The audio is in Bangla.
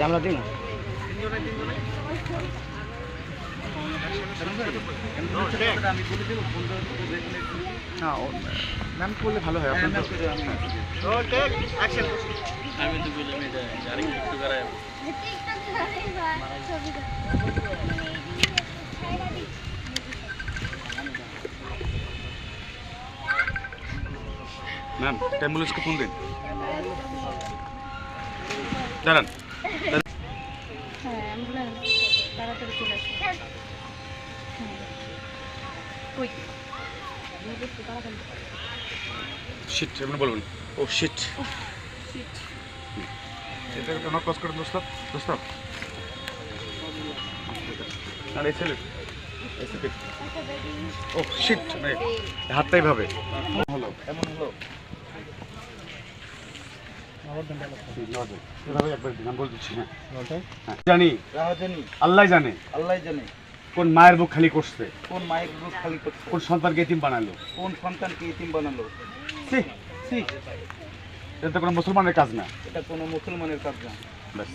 আমরা দিই না? ম্যাম করলে ভালো হয় আপনার আমি তো। বললাম এটা আরেকটু একটু করায় ম্যাম অ্যাম্বুলেন্সকে ফোন দিন। দাঁড়ান। হ্যাঁ অ্যাম্বুলেন্স তাড়াতাড়ি চলে হ্যাঁ। শিট এমনি বলবেন। ও শিট সিট এটা আমার কস করে দোস্ত? দোস্ত? আর এই ছেলে। এই ছেলে। ও শিট হাতটাই ভাবে হলো। এমন হলো এভাবে একবার দিন, আমি বলে দিচ্ছি হ্যাঁ হ্যাঁ। জানি। আল্লাহ জানে। আল্লাহ জানে। কোন মায়ের বুক খালি করছে? কোন মায়ের বুক খালি করছে? কোন সন্তানকে এতিম বানালো? কোন সন্তানকে ইতিম বানালো? ছি, ছি, এটা তো কোনো মুসলমানের কাজ না। এটা কোনো মুসলমানের কাজ না। ব্যাস।